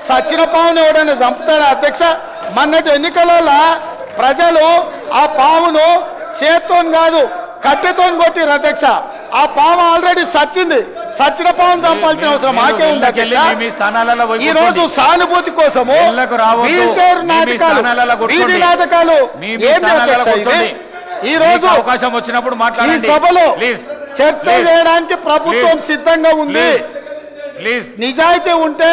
సచిన పావును ఎవడైనా చంపుతాడా అధ్యక్ష మొన్నటి ఎన్నికలలో ప్రజలు ఆ పావును చేత్తో కాదు కట్టెతో కొట్టిరు అధ్యక్ష ఆ పాము ఆల్రెడీ సచ్చింది సచ్చిన పావును చంపాల్సిన అవసరం మాకే ఉంది అధ్యక్ష ఈ రోజు. సానుభూతి కోసము. వీల్ చైర్ నాటకాలు. వీధి నాటకాలు స్థానాలలో అధ్యక్ష ఇది. ఈ రోజు అవకాశం వచ్చినప్పుడు ఈ సభలో చర్చ. చేయడానికి ప్రభుత్వం. సిద్ధంగా ఉంది నిజాయితీ ఉంటే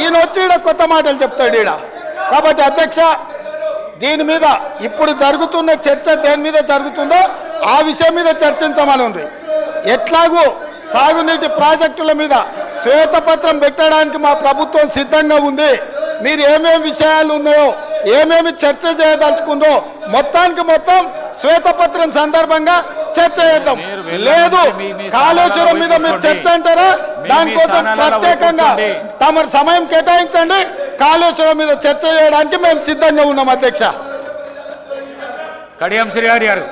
ఈయన వచ్చి ఈడ కొత్త మాటలు చెప్తాడు ఈడ. కాబట్టి అధ్యక్ష దీని మీద ఇప్పుడు జరుగుతున్న చర్చ దేని మీద జరుగుతుందో ఆ విషయం మీద చర్చించమని ఉంది. ఎట్లాగూ సాగునీటి ప్రాజెక్టుల మీద శ్వేతపత్రం పెట్టడానికి మా ప్రభుత్వం సిద్ధంగా ఉంది. మీరు ఏమేమి విషయాలు ఉన్నాయో ఏమేమి చర్చ చేయదలుచుకుందో మొత్తానికి మొత్తం శ్వేతపత్రం సందర్భంగా చర్చ చేద్దాం. లేదు కాళేశ్వరం మీద మీరు చర్చ అంటారా? దానికోసం ప్రత్యేకంగా. తమరు సమయం కేటాయించండి. కాళేశ్వరం మీద చర్చ చేయడానికి మేము సిద్ధంగా ఉన్నాం అధ్యక్ష. కడియం శ్రీహరి గారు.